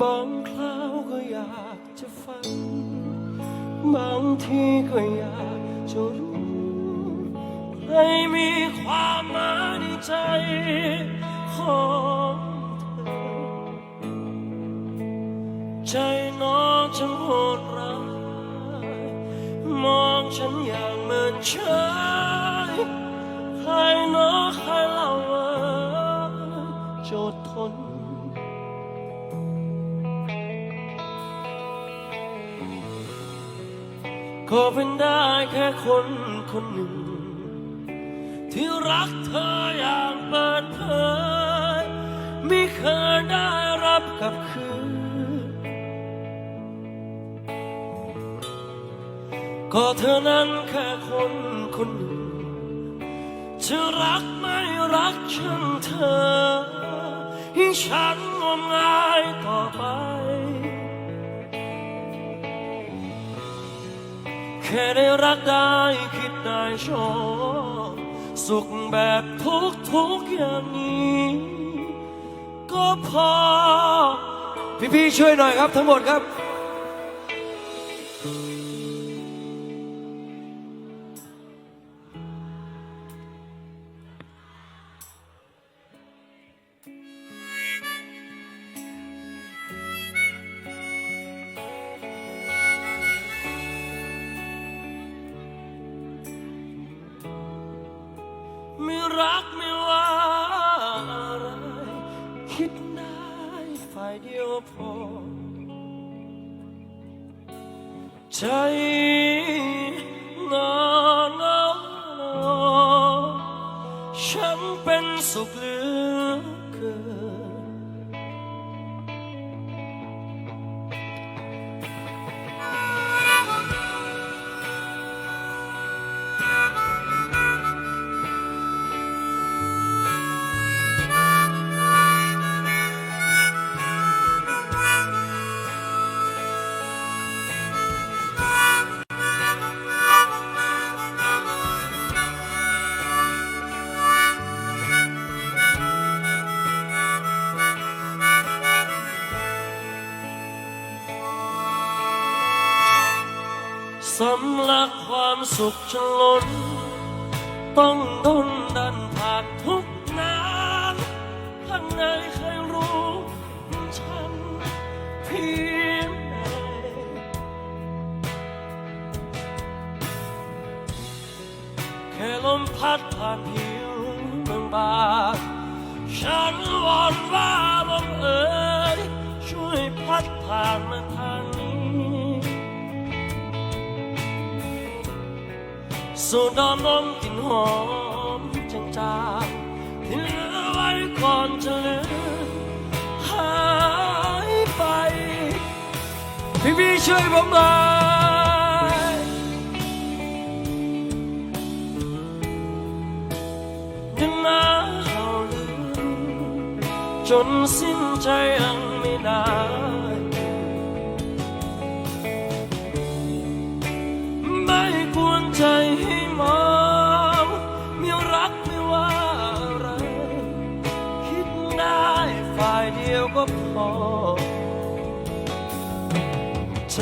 บางคราวก็อยากจะฟัง บางทีก็อยากจะรู้ให้มีความหมายในใจของเธอ ใจน้องฉันโหดร้ายมองฉันอย่างเหมือนเฉยใครน้อใครเล่าว่าโจดทน ก็เป็นได้แค่คนคนหนึ่ง ที่รักเธออย่างเปิดเผยไม่เคยได้รับกลับคืน ก็เธอนั้นแค่คนคนหนึ่งจะรักไม่รักฉันเธอให้ฉันงมงายต่อไป ค่ได้รักได้คิดได้ชอบสุขแบบทุกทุกๆอย่างนี้ ก็พอ พี่ๆช่วยหน่อยครับทั้งหมดครับ ไม่รักไม่ว่าอะไร คิดได้ฝ่ายเดียวพอ ใจนอนอฉันเป็นสุขเหลือเกิน สำลักความสุขจนล้น ต้องทนดันผ่านทุกนานข้างในใครรู้ฉันเพียงใดแค่ลมพัดผ่านผิวเมืองบางฉันวอนว่าลมเอ๋ยช่วยพัดผ่านมาทาง สูดดอมนมกลิ่นหอมจางๆที่เหลือไว้ก่อนจะเลือนหายไป พี่พี่ช่วยผมหน่อยยังหนาวเหลือจนสิ้นใจยังไม่ได้ ยวก็พอ ใจ